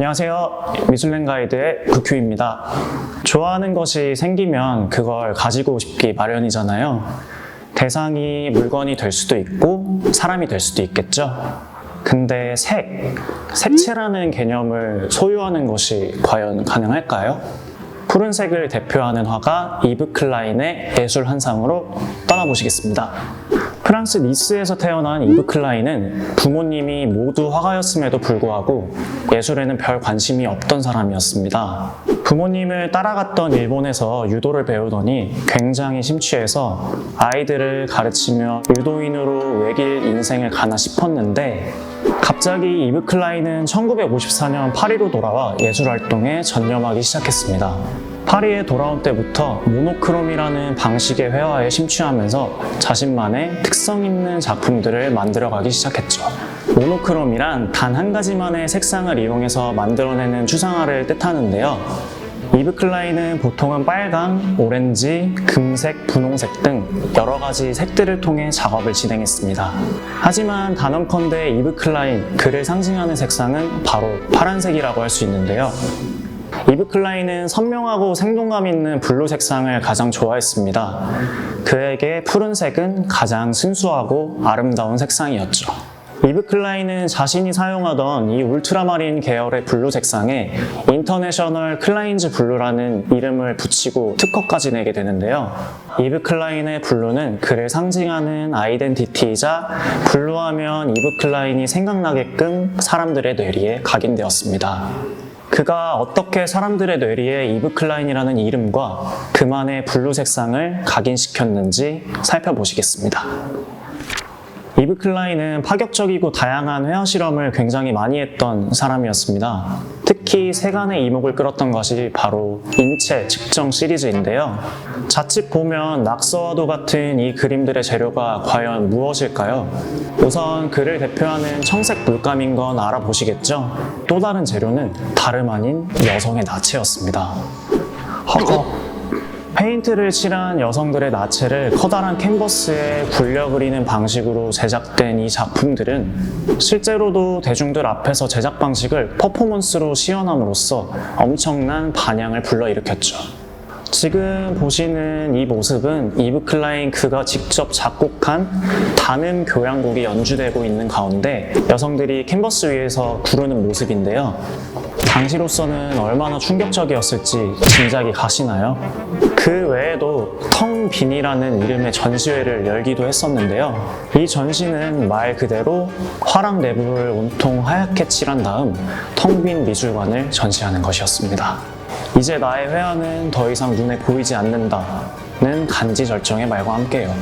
안녕하세요. 미술랭 가이드의 부큐입니다. 좋아하는 것이 생기면 그걸 가지고 싶기 마련이잖아요. 대상이 물건이 될 수도 있고 사람이 될 수도 있겠죠. 근데 색, 색채라는 개념을 소유하는 것이 과연 가능할까요? 푸른색을 대표하는 화가 이브 클라인의 예술 한상으로 떠나보시겠습니다. 프랑스 니스에서 태어난 이브 클라인은 부모님이 모두 화가였음에도 불구하고 예술에는 별 관심이 없던 사람이었습니다. 부모님을 따라갔던 일본에서 유도를 배우더니 굉장히 심취해서 아이들을 가르치며 유도인으로 외길 인생을 가나 싶었는데 갑자기 이브 클라인은 1954년 파리로 돌아와 예술 활동에 전념하기 시작했습니다. 파리에 돌아온 때부터 모노크롬이라는 방식의 회화에 심취하면서 자신만의 특성 있는 작품들을 만들어가기 시작했죠. 모노크롬이란 단 한 가지만의 색상을 이용해서 만들어내는 추상화를 뜻하는데요. 이브 클라인은 보통은 빨강, 오렌지, 금색, 분홍색 등 여러 가지 색들을 통해 작업을 진행했습니다. 하지만 단언컨대 이브 클라인 그를 상징하는 색상은 바로 파란색이라고 할 수 있는데요. 이브 클라인은 선명하고 생동감 있는 블루 색상을 가장 좋아했습니다. 그에게 푸른색은 가장 순수하고 아름다운 색상이었죠. 이브 클라인은 자신이 사용하던 이 울트라마린 계열의 블루 색상에 인터내셔널 클라인즈 블루라는 이름을 붙이고 특허까지 내게 되는데요. 이브 클라인의 블루는 그를 상징하는 아이덴티티이자 블루하면 이브 클라인이 생각나게끔 사람들의 뇌리에 각인되었습니다. 그가 어떻게 사람들의 뇌리에 이브 클라인이라는 이름과 그만의 블루 색상을 각인시켰는지 살펴보시겠습니다. 이브 클라인은 파격적이고 다양한 회화 실험을 굉장히 많이 했던 사람이었습니다. 특히 세간의 이목을 끌었던 것이 바로 인체 측정 시리즈인데요. 자칫 보면 낙서와도 같은 이 그림들의 재료가 과연 무엇일까요? 우선 그를 대표하는 청색 물감인 건 알아보시겠죠? 또 다른 재료는 다름 아닌 여성의 나체였습니다. 허, 페인트를 칠한 여성들의 나체를 커다란 캔버스에 굴려 그리는 방식으로 제작된 이 작품들은 실제로도 대중들 앞에서 제작 방식을 퍼포먼스로 시연함으로써 엄청난 반향을 불러일으켰죠. 지금 보시는 이 모습은 이브 클라인 그가 직접 작곡한 단음 교향곡이 연주되고 있는 가운데 여성들이 캔버스 위에서 구르는 모습인데요. 당시로서는 얼마나 충격적이었을지 짐작이 가시나요? 그 외에도 텅 빈이라는 이름의 전시회를 열기도 했었는데요. 이 전시는 말 그대로 화랑 내부를 온통 하얗게 칠한 다음 텅 빈 미술관을 전시하는 것이었습니다. 이제 나의 회화는 더 이상 눈에 보이지 않는다는 간지 절정의 말과 함께요.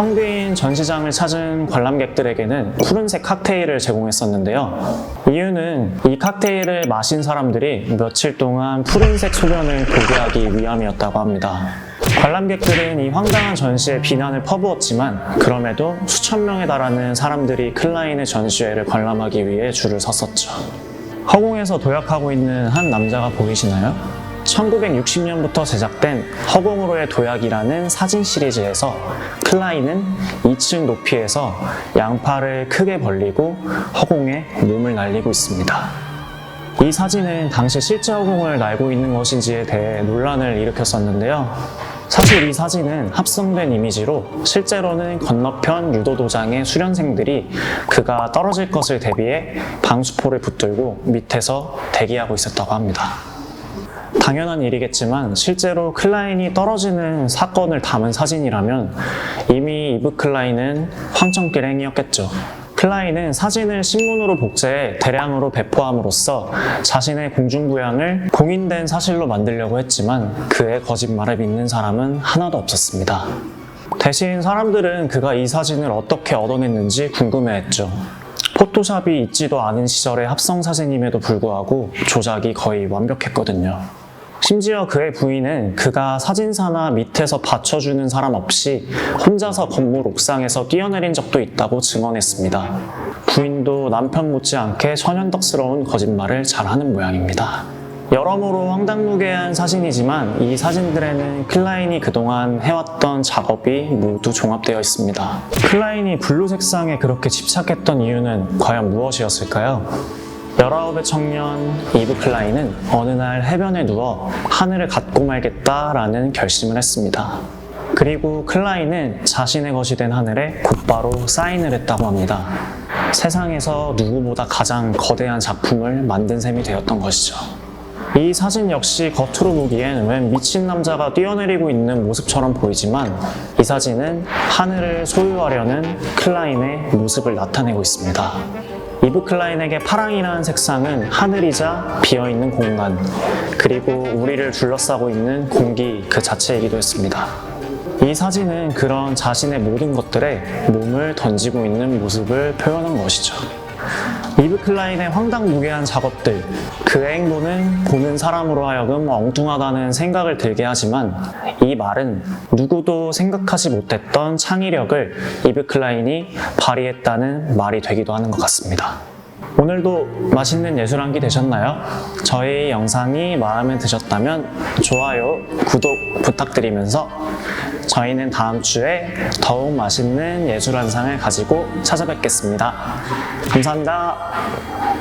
텅 빈 전시장을 찾은 관람객들에게는 푸른색 칵테일을 제공했었는데요. 이유는 이 칵테일을 마신 사람들이 며칠 동안 푸른색 소변을 보게 하기 위함이었다고 합니다. 관람객들은 이 황당한 전시에 비난을 퍼부었지만 그럼에도 수천 명에 달하는 사람들이 클라인의 전시회를 관람하기 위해 줄을 섰었죠. 허공에서 도약하고 있는 한 남자가 보이시나요? 1960년부터 제작된 허공으로의 도약이라는 사진 시리즈에서 클라인은 2층 높이에서 양팔을 크게 벌리고 허공에 몸을 날리고 있습니다. 이 사진은 당시 실제 허공을 날고 있는 것인지에 대해 논란을 일으켰었는데요. 사실 이 사진은 합성된 이미지로 실제로는 건너편 유도도장의 수련생들이 그가 떨어질 것을 대비해 방수포를 붙들고 밑에서 대기하고 있었다고 합니다. 당연한 일이겠지만 실제로 클라인이 떨어지는 사건을 담은 사진이라면 이미 이브 클라인은 황천길 행이었겠죠. 클라인은 사진을 신문으로 복제해 대량으로 배포함으로써 자신의 공중부양을 공인된 사실로 만들려고 했지만 그의 거짓말을 믿는 사람은 하나도 없었습니다. 대신 사람들은 그가 이 사진을 어떻게 얻어냈는지 궁금해했죠. 포토샵이 있지도 않은 시절의 합성 사진임에도 불구하고 조작이 거의 완벽했거든요. 심지어 그의 부인은 그가 사진사나 밑에서 받쳐주는 사람 없이 혼자서 건물 옥상에서 뛰어내린 적도 있다고 증언했습니다. 부인도 남편 못지않게 천연덕스러운 거짓말을 잘하는 모양입니다. 여러모로 황당무계한 사진이지만 이 사진들에는 클라인이 그동안 해왔던 작업이 모두 종합되어 있습니다. 클라인이 블루 색상에 그렇게 집착했던 이유는 과연 무엇이었을까요? 19의 청년 이브 클라인은 어느 날 해변에 누워 하늘을 갖고 말겠다라는 결심을 했습니다. 그리고 클라인은 자신의 것이 된 하늘에 곧바로 사인을 했다고 합니다. 세상에서 누구보다 가장 거대한 작품을 만든 셈이 되었던 것이죠. 이 사진 역시 겉으로 보기엔 웬 미친 남자가 뛰어내리고 있는 모습처럼 보이지만 이 사진은 하늘을 소유하려는 클라인의 모습을 나타내고 있습니다. 이브 클라인에게 파랑이라는 색상은 하늘이자 비어있는 공간, 그리고 우리를 둘러싸고 있는 공기 그 자체이기도 했습니다. 이 사진은 그런 자신의 모든 것들에 몸을 던지고 있는 모습을 표현한 것이죠. 이브 클라인의 황당무계한 작업들, 그의 행보는 보는 사람으로 하여금 엉뚱하다는 생각을 들게 하지만 이 말은 누구도 생각하지 못했던 창의력을 이브 클라인이 발휘했다는 말이 되기도 하는 것 같습니다. 오늘도 맛있는 예술 한끼 되셨나요? 저희 영상이 마음에 드셨다면 좋아요, 구독 부탁드리면서 저희는 다음 주에 더욱 맛있는 예술 한상을 가지고 찾아뵙겠습니다. 감사합니다.